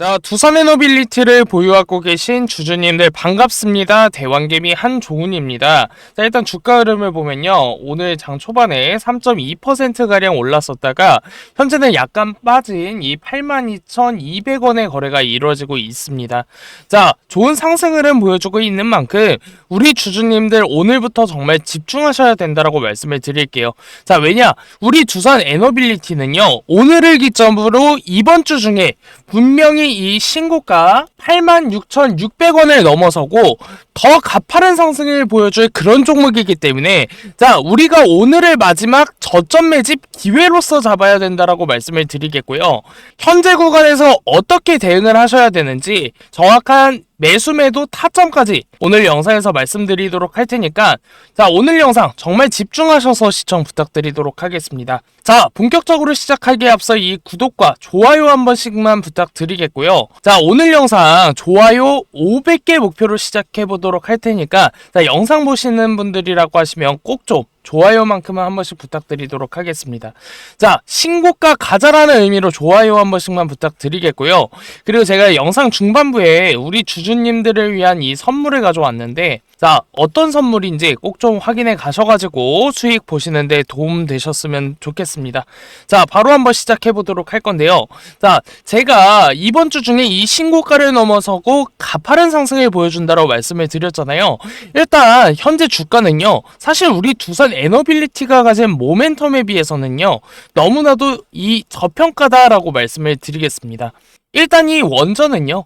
자, 두산 에너빌리티를 보유하고 계신 주주님들 반갑습니다. 대왕개미 한종훈입니다. 자, 일단 주가 흐름을 보면요. 오늘 장 초반에 3.2%가량 올랐었다가 현재는 약간 빠진 이 82,200원의 거래가 이루어지고 있습니다. 자, 좋은 상승 흐름 보여주고 있는 만큼 우리 주주님들 오늘부터 정말 집중하셔야 된다라고 말씀을 드릴게요. 자, 왜냐? 우리 두산 에너빌리티는요. 오늘을 기점으로 이번 주 중에 분명히 이 신고가 86,600원을 넘어서고 더 가파른 상승을 보여줄 그런 종목이기 때문에 자 우리가 오늘의 마지막 저점 매집 기회로서 잡아야 된다라고 말씀을 드리겠고요. 현재 구간에서 어떻게 대응을 하셔야 되는지 정확한 매수 매도 타점까지 오늘 영상에서 말씀드리도록 할 테니까 자 오늘 영상 정말 집중하셔서 시청 부탁드리도록 하겠습니다. 자 본격적으로 시작하기에 앞서 이 구독과 좋아요 한 번씩만 부탁드리겠고요. 자 오늘 영상 좋아요 500개 목표로 시작해 보도록 할 테니까 자 영상 보시는 분들이라고 하시면 꼭 좀 좋아요만큼은 한 번씩 부탁드리도록 하겠습니다. 자, 신고가 가자라는 의미로 좋아요 한 번씩만 부탁드리겠고요. 그리고 제가 영상 중반부에 우리 주주님들을 위한 이 선물을 가져왔는데 자, 어떤 선물인지 꼭 좀 확인해 가셔가지고 수익 보시는데 도움 되셨으면 좋겠습니다. 자, 바로 한번 시작해 보도록 할 건데요. 자, 제가 이번 주 중에 이 신고가를 넘어서고 가파른 상승을 보여준다고 말씀을 드렸잖아요. 일단, 현재 주가는요, 사실 우리 두산 에너빌리티가 가진 모멘텀에 비해서는요, 너무나도 이 저평가다라고 말씀을 드리겠습니다. 일단 이 원전은요,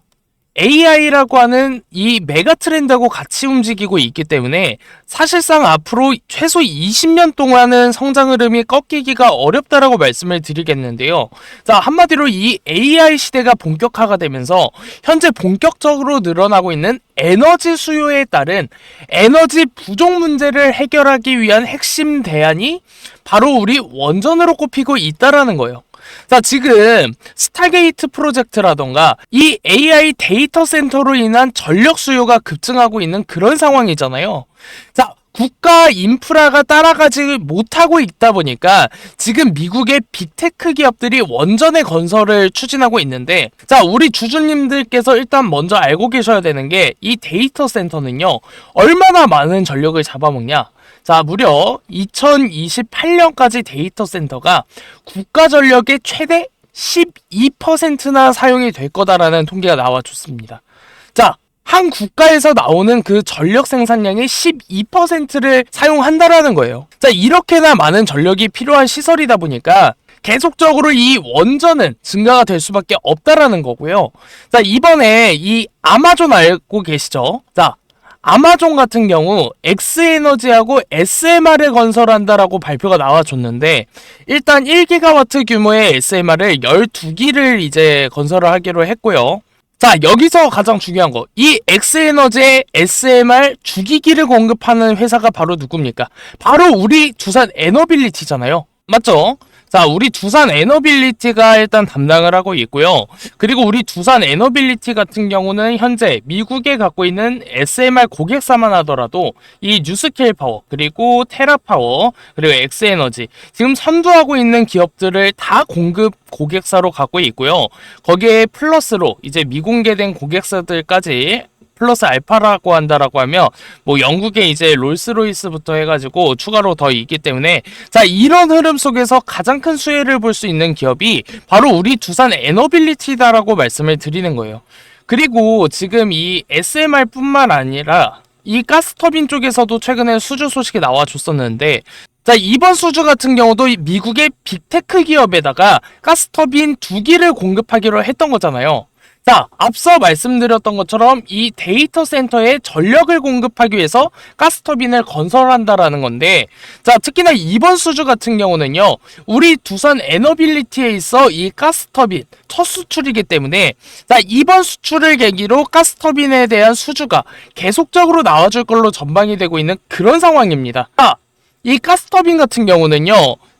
AI라고 하는 이 메가 트렌드하고 같이 움직이고 있기 때문에 사실상 앞으로 최소 20년 동안은 성장 흐름이 꺾이기가 어렵다라고 말씀을 드리겠는데요. 자, 한마디로 이 AI 시대가 본격화가 되면서 현재 본격적으로 늘어나고 있는 에너지 수요에 따른 에너지 부족 문제를 해결하기 위한 핵심 대안이 바로 우리 원전으로 꼽히고 있다라는 거예요. 자, 지금 스타게이트 프로젝트라던가 이 AI 데이터 센터로 인한 전력 수요가 급증하고 있는 그런 상황이잖아요. 자, 국가 인프라가 따라가지 못하고 있다 보니까 지금 미국의 빅테크 기업들이 원전의 건설을 추진하고 있는데 자 우리 주주님들께서 일단 먼저 알고 계셔야 되는 게 이 데이터 센터는요 얼마나 많은 전력을 잡아먹냐 자, 무려 2028년까지 데이터 센터가 국가 전력의 최대 12%나 사용이 될 거다라는 통계가 나와줬습니다. 자, 한 국가에서 나오는 그 전력 생산량의 12%를 사용한다라는 거예요. 자, 이렇게나 많은 전력이 필요한 시설이다 보니까 계속적으로 이 원전은 증가가 될 수밖에 없다라는 거고요. 자, 이번에 이 아마존 알고 계시죠? 자, 아마존 같은 경우 X에너지하고 SMR을 건설한다라고 발표가 나와줬는데 일단 1기가와트 규모의 SMR을 12기를 이제 건설을 하기로 했고요. 자, 여기서 가장 중요한 거. 이 X에너지의 SMR 주기기를 공급하는 회사가 바로 누굽니까? 바로 우리 두산 에너빌리티잖아요. 맞죠? 자, 우리 두산 에너빌리티가 일단 담당을 하고 있고요. 그리고 우리 두산 에너빌리티 같은 경우는 현재 미국에 갖고 있는 SMR 고객사만 하더라도 이 뉴스케일 파워, 그리고 테라파워, 그리고 엑스에너지 지금 선두하고 있는 기업들을 다 공급 고객사로 갖고 있고요. 거기에 플러스로 이제 미공개된 고객사들까지 플러스 알파라고 한다라고 하면 뭐 영국의 이제 롤스로이스부터 해가지고 추가로 더 있기 때문에 자 이런 흐름 속에서 가장 큰 수혜를 볼 수 있는 기업이 바로 우리 두산 에너빌리티다라고 말씀을 드리는 거예요. 그리고 지금 이 SMR뿐만 아니라 이 가스터빈 쪽에서도 최근에 수주 소식이 나와줬었는데 자 이번 수주 같은 경우도 미국의 빅테크 기업에다가 가스터빈 두 기를 공급하기로 했던 거잖아요. 자, 앞서 말씀드렸던 것처럼 이 데이터 센터에 전력을 공급하기 위해서 가스터빈을 건설한다라는 건데, 자, 특히나 이번 수주 같은 경우는요, 우리 두산 에너빌리티에 있어 이 가스터빈 첫 수출이기 때문에, 자, 이번 수출을 계기로 가스터빈에 대한 수주가 계속적으로 나와줄 걸로 전망이 되고 있는 그런 상황입니다. 자, 이 가스터빈 같은 경우는요,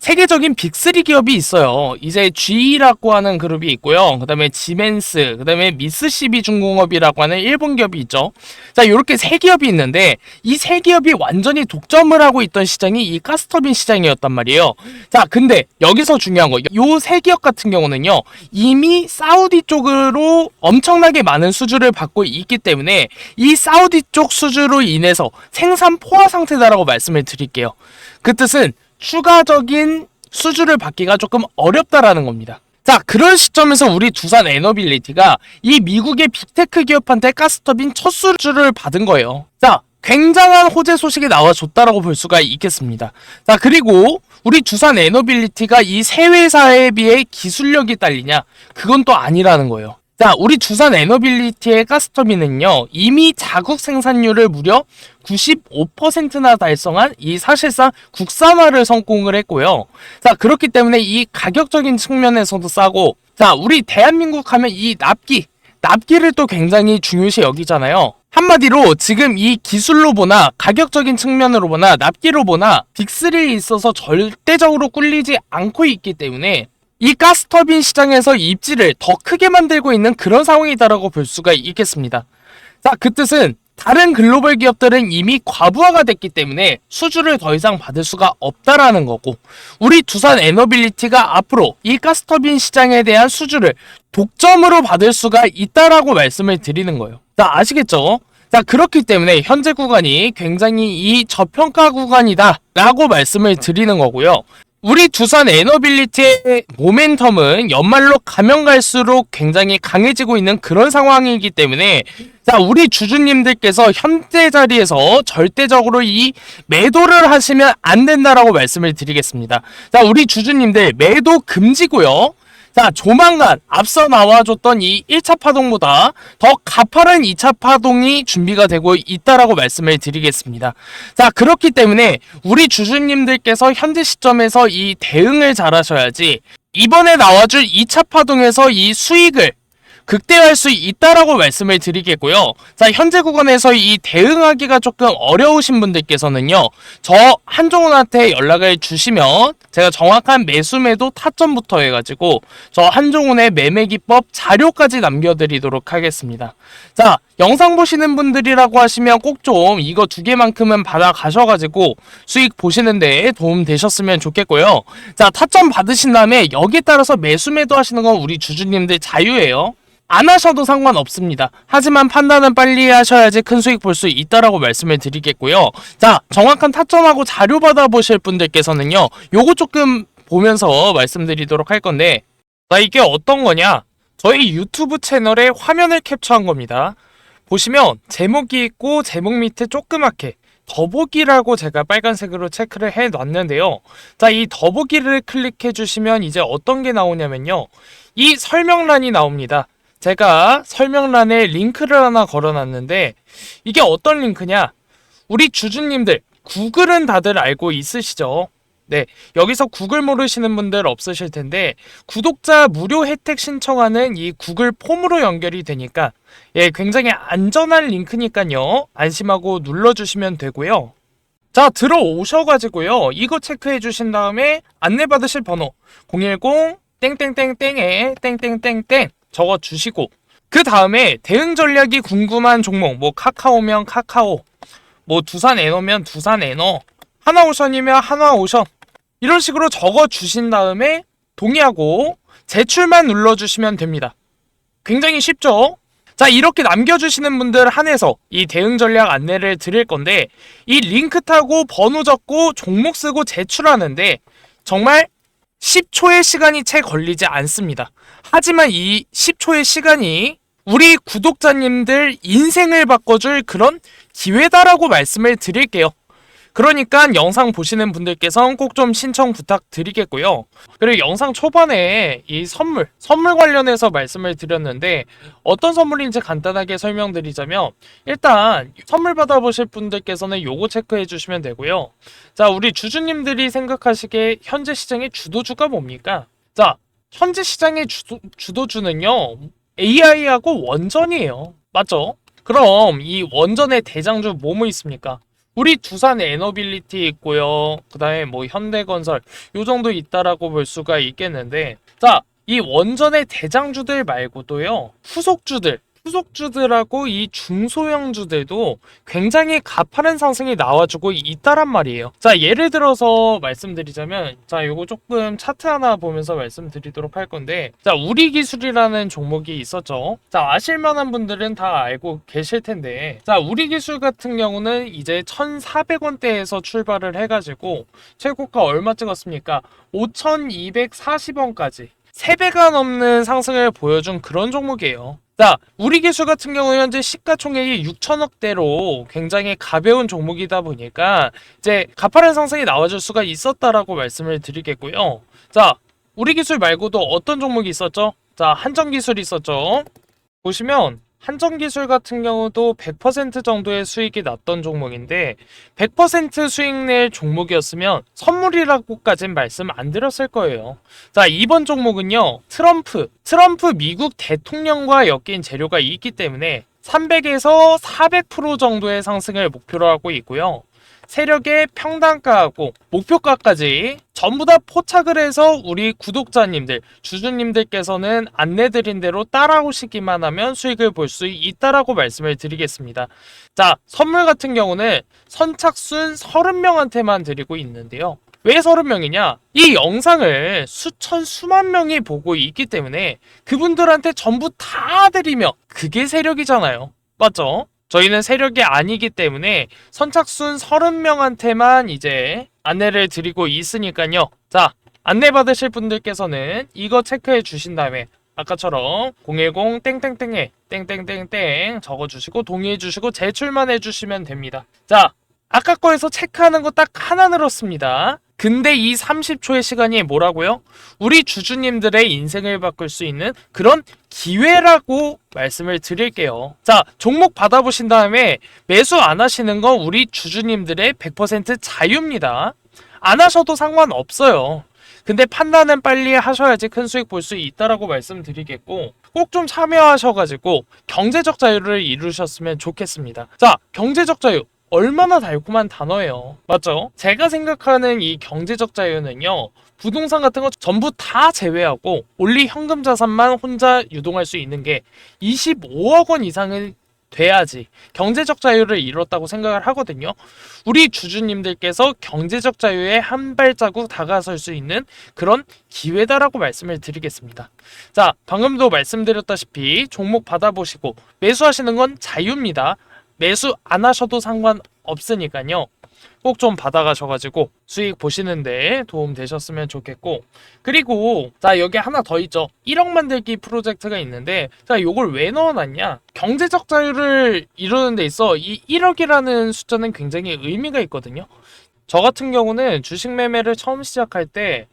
세계적인 빅3 기업이 있어요. 이제 G라고 하는 그룹이 있고요. 그 다음에 지멘스, 그 다음에 미스시비 중공업이라고 하는 일본 기업이 있죠. 자, 이렇게 세 기업이 있는데 이 세 기업이 완전히 독점을 하고 있던 시장이 이 가스터빈 시장이었단 말이에요. 자, 근데 여기서 중요한 거, 요 세 기업 같은 경우는요, 이미 사우디 쪽으로 엄청나게 많은 수주를 받고 있기 때문에 이 사우디 쪽 수주로 인해서 생산 포화 상태다라고 말씀을 드릴게요. 그 뜻은 추가적인 수주를 받기가 조금 어렵다라는 겁니다. 자, 그런 시점에서 우리 두산 에너빌리티가 이 미국의 빅테크 기업한테 가스터빈 첫 수주를 받은 거예요. 자, 굉장한 호재 소식이 나와줬다라고 볼 수가 있겠습니다. 자, 그리고 우리 두산 에너빌리티가 이 세 회사에 비해 기술력이 딸리냐? 그건 또 아니라는 거예요. 자, 우리 두산 에너빌리티의 가스터빈은요, 이미 자국 생산률을 무려 95%나 달성한 이 사실상 국산화를 성공을 했고요. 자, 그렇기 때문에 이 가격적인 측면에서도 싸고, 자, 우리 대한민국 하면 이 납기, 납기를 또 굉장히 중요시 여기잖아요. 한마디로 지금 이 기술로 보나 가격적인 측면으로 보나 납기로 보나 빅3에 있어서 절대적으로 꿀리지 않고 있기 때문에 이 가스터빈 시장에서 입지를 더 크게 만들고 있는 그런 상황이다라고 볼 수가 있겠습니다. 자, 그 뜻은 다른 글로벌 기업들은 이미 과부하가 됐기 때문에 수주를 더 이상 받을 수가 없다라는 거고 우리 두산 에너빌리티가 앞으로 이 가스터빈 시장에 대한 수주를 독점으로 받을 수가 있다라고 말씀을 드리는 거예요. 자, 아시겠죠? 자, 그렇기 때문에 현재 구간이 굉장히 이 저평가 구간이다 라고 말씀을 드리는 거고요. 우리 두산 에너빌리티의 모멘텀은 연말로 가면 갈수록 굉장히 강해지고 있는 그런 상황이기 때문에 자 우리 주주님들께서 현재 자리에서 절대적으로 이 매도를 하시면 안 된다라고 말씀을 드리겠습니다. 자 우리 주주님들 매도 금지고요. 자, 조만간 앞서 나와줬던 이 1차 파동보다 더 가파른 2차 파동이 준비가 되고 있다라고 말씀을 드리겠습니다. 자, 그렇기 때문에 우리 주주님들께서 현재 시점에서 이 대응을 잘 하셔야지 이번에 나와줄 2차 파동에서 이 수익을 극대화할 수 있다라고 말씀을 드리겠고요. 자, 현재 구간에서 이 대응하기가 조금 어려우신 분들께서는요. 저 한종훈한테 연락을 주시면 제가 정확한 매수 매도 타점부터 해가지고 저 한종훈의 매매 기법 자료까지 남겨드리도록 하겠습니다. 자, 영상 보시는 분들이라고 하시면 꼭 좀 이거 두 개만큼은 받아 가셔가지고 수익 보시는데 도움 되셨으면 좋겠고요. 자, 타점 받으신 다음에 여기에 따라서 매수 매도 하시는 건 우리 주주님들 자유예요. 안 하셔도 상관없습니다. 하지만 판단은 빨리 하셔야지 큰 수익 볼 수 있다라고 말씀을 드리겠고요. 자, 정확한 타점하고 자료 받아보실 분들께서는요, 요거 조금 보면서 말씀드리도록 할 건데, 자, 이게 어떤 거냐? 저희 유튜브 채널에 화면을 캡처한 겁니다. 보시면 제목이 있고 제목 밑에 조그맣게 더보기라고 제가 빨간색으로 체크를 해 놨는데요. 자, 이 더보기를 클릭해 주시면 이제 어떤 게 나오냐면요. 이 설명란이 나옵니다. 제가 설명란에 링크를 하나 걸어놨는데 이게 어떤 링크냐? 우리 주주님들 구글은 다들 알고 있으시죠? 네, 여기서 구글 모르시는 분들 없으실 텐데 구독자 무료 혜택 신청하는 이 구글 폼으로 연결이 되니까 예, 굉장히 안전한 링크니까요. 안심하고 눌러주시면 되고요. 자, 들어오셔가지고요. 이거 체크해 주신 다음에 안내 받으실 번호 010 땡땡땡땡에 땡땡땡땡 적어 주시고 그 다음에 대응 전략이 궁금한 종목 뭐 카카오면 카카오 뭐 두산 에너면 두산 에너 하나오션이면 하나오션 이런 식으로 적어 주신 다음에 동의하고 제출만 눌러주시면 됩니다. 굉장히 쉽죠? 자, 이렇게 남겨주시는 분들 한해서 이 대응 전략 안내를 드릴 건데, 이 링크 타고 번호 적고 종목 쓰고 제출하는데, 정말 10초의 시간이 채 걸리지 않습니다. 하지만 이 10초의 시간이 우리 구독자님들 인생을 바꿔줄 그런 기회다라고 말씀을 드릴게요. 그러니까 영상 보시는 분들께서는 꼭 좀 신청 부탁드리겠고요. 그리고 영상 초반에 이 선물, 선물 관련해서 말씀을 드렸는데 어떤 선물인지 간단하게 설명드리자면 일단 선물 받아보실 분들께서는 요거 체크해 주시면 되고요. 자, 우리 주주님들이 생각하시기에 현재 시장의 주도주가 뭡니까? 자, 현재 시장의 주도, 주도주는요. AI하고 원전이에요. 맞죠? 그럼 이 원전의 대장주 뭐뭐 있습니까? 우리 두산 에너빌리티 있고요. 그 다음에 뭐 현대건설 요 정도 있다라고 볼 수가 있겠는데 자, 이 원전의 대장주들 말고도요. 후속주들 후속주들하고 이 중소형주들도 굉장히 가파른 상승이 나와주고 있다란 말이에요. 자, 예를 들어서 말씀드리자면, 자, 요거 조금 차트 하나 보면서 말씀드리도록 할 건데, 자, 우리 기술이라는 종목이 있었죠. 자, 아실만한 분들은 다 알고 계실 텐데, 자, 우리 기술 같은 경우는 이제 1,400원대에서 출발을 해가지고, 최고가 얼마 찍었습니까? 5,240원까지. 3배가 넘는 상승을 보여준 그런 종목이에요. 자, 우리 기술 같은 경우 현재 시가총액이 6천억대로 굉장히 가벼운 종목이다 보니까 이제 가파른 상승이 나와줄 수가 있었다라고 말씀을 드리겠고요. 자, 우리 기술 말고도 어떤 종목이 있었죠? 자, 한정 기술이 있었죠. 보시면 한정 기술 같은 경우도 100% 정도의 수익이 났던 종목인데 100% 수익 낼 종목이었으면 선물이라고까진 말씀 안 드렸을 거예요. 자, 이번 종목은요. 트럼프, 트럼프 미국 대통령과 엮인 재료가 있기 때문에 300에서 400% 정도의 상승을 목표로 하고 있고요. 세력의 평단가하고 목표가까지 전부 다 포착을 해서 우리 구독자님들, 주주님들께서는 안내드린 대로 따라오시기만 하면 수익을 볼 수 있다라고 말씀을 드리겠습니다. 자, 선물 같은 경우는 선착순 30명한테만 드리고 있는데요. 왜 30명이냐? 이 영상을 수천, 수만 명이 보고 있기 때문에 그분들한테 전부 다 드리면 그게 세력이잖아요. 맞죠? 저희는 세력이 아니기 때문에 선착순 30명한테만 이제 안내를 드리고 있으니까요. 자, 안내 받으실 분들께서는 이거 체크해 주신 다음에 아까처럼 010 땡땡땡에 땡땡땡땡 적어 주시고 동의해 주시고 제출만 해 주시면 됩니다. 자, 아까 거에서 체크하는 거 딱 하나 늘었습니다. 근데 이 30초의 시간이 뭐라고요? 우리 주주님들의 인생을 바꿀 수 있는 그런 기회라고 말씀을 드릴게요. 자, 종목 받아보신 다음에 매수 안 하시는 건 우리 주주님들의 100% 자유입니다. 안 하셔도 상관없어요. 근데 판단은 빨리 하셔야지 큰 수익 볼 수 있다라고 말씀드리겠고 꼭 좀 참여하셔가지고 경제적 자유를 이루셨으면 좋겠습니다. 자, 경제적 자유 얼마나 달콤한 단어예요. 맞죠? 제가 생각하는 이 경제적 자유는요. 부동산 같은 거 전부 다 제외하고 올리 현금 자산만 혼자 유동할 수 있는 게 25억 원 이상은 돼야지 경제적 자유를 이뤘다고 생각을 하거든요. 우리 주주님들께서 경제적 자유에 한 발자국 다가설 수 있는 그런 기회다라고 말씀을 드리겠습니다. 자, 방금도 말씀드렸다시피 종목 받아보시고 매수하시는 건 자유입니다. 매수 안 하셔도 상관없 으니까요. 꼭 좀 받아가셔가지고 수익 보시는데 도움 되셨으면 좋겠고 그리고 자 여기 하나 더 있죠 1억 만들기 프로젝트가 있는데 자 요걸 왜 넣어놨냐 경제적 자유를 이루는 데 있어 이 1억이라는 숫자는 굉장히 의미가 있거든요 저 같은 경우는 주식 매매를 처음 시작할 때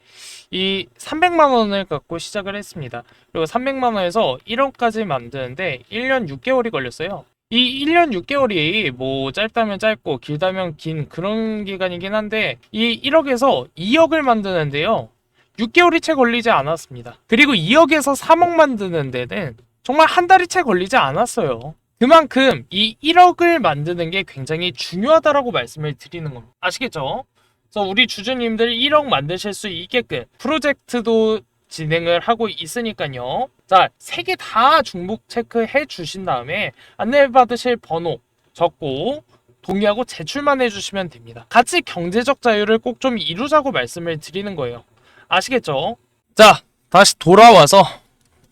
이 300만 원을 갖고 시작을 했습니다. 그리고 300만 원에서 1억까지 만드는데 1년 6개월이 걸렸어요. 이 1년 6개월이 뭐 짧다면 짧고 길다면 긴 그런 기간이긴 한데 이 1억에서 2억을 만드는데요. 6개월이 채 걸리지 않았습니다. 그리고 2억에서 3억 만드는 데는 정말 한 달이 채 걸리지 않았어요. 그만큼 이 1억을 만드는 게 굉장히 중요하다라고 말씀을 드리는 겁니다. 아시겠죠? 그래서 우리 주주님들 1억 만드실 수 있게끔 프로젝트도 진행을 하고 있으니까요. 자, 세 개 다 중복 체크해 주신 다음에 안내 받으실 번호 적고 동의하고 제출만 해주시면 됩니다. 같이 경제적 자유를 꼭 좀 이루자고 말씀을 드리는 거예요. 아시겠죠? 자, 다시 돌아와서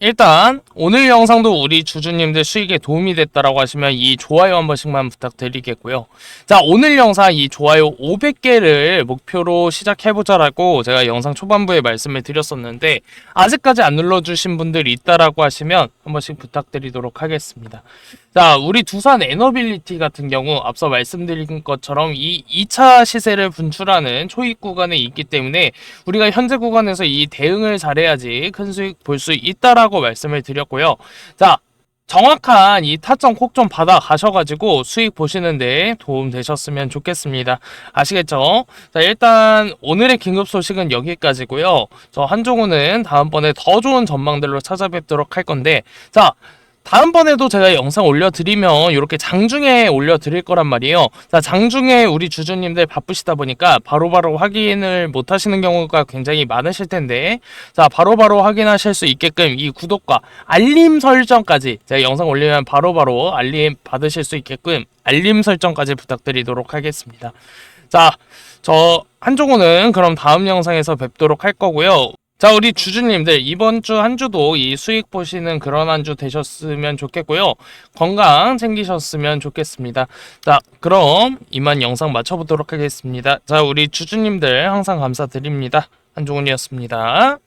일단 오늘 영상도 우리 주주님들 수익에 도움이 됐다라고 하시면 이 좋아요 한 번씩만 부탁드리겠고요. 자 오늘 영상 이 좋아요 500개를 목표로 시작해보자라고 제가 영상 초반부에 말씀을 드렸었는데 아직까지 안 눌러주신 분들 있다라고 하시면 한 번씩 부탁드리도록 하겠습니다. 자 우리 두산 에너빌리티 같은 경우 앞서 말씀드린 것처럼 이 2차 시세를 분출하는 초입 구간에 있기 때문에 우리가 현재 구간에서 이 대응을 잘해야지 큰 수익 볼 수 있다라고 말씀을 드렸고요. 자 정확한 이 타점 콕좀 받아 가셔가지고 수익 보시는데 도움 되셨으면 좋겠습니다. 아시겠죠? 자, 일단 오늘의 긴급 소식은 여기까지고요. 저 한종우는 다음번에 더 좋은 전망들로 찾아뵙도록 할 건데, 자, 다음번에도 제가 영상 올려드리면 이렇게 장중에 올려드릴 거란 말이에요. 자, 장중에 우리 주주님들 바쁘시다 보니까 바로바로 확인을 못 하시는 경우가 굉장히 많으실 텐데, 자, 바로 바로 확인하실 수 있게끔 이 구독과 알림 설정까지 제가 영상 올리면 바로 바로 알림 받으실 수 있게끔 알림 설정까지 부탁드리도록 하겠습니다. 자, 저 한종호는 그럼 다음 영상에서 뵙도록 할 거고요. 자, 우리 주주님들 이번 주 한 주도 이 수익 보시는 그런 한 주 되셨으면 좋겠고요. 건강 챙기셨으면 좋겠습니다. 자, 그럼 이만 영상 마쳐보도록 하겠습니다. 자, 우리 주주님들 항상 감사드립니다. 한종훈이었습니다.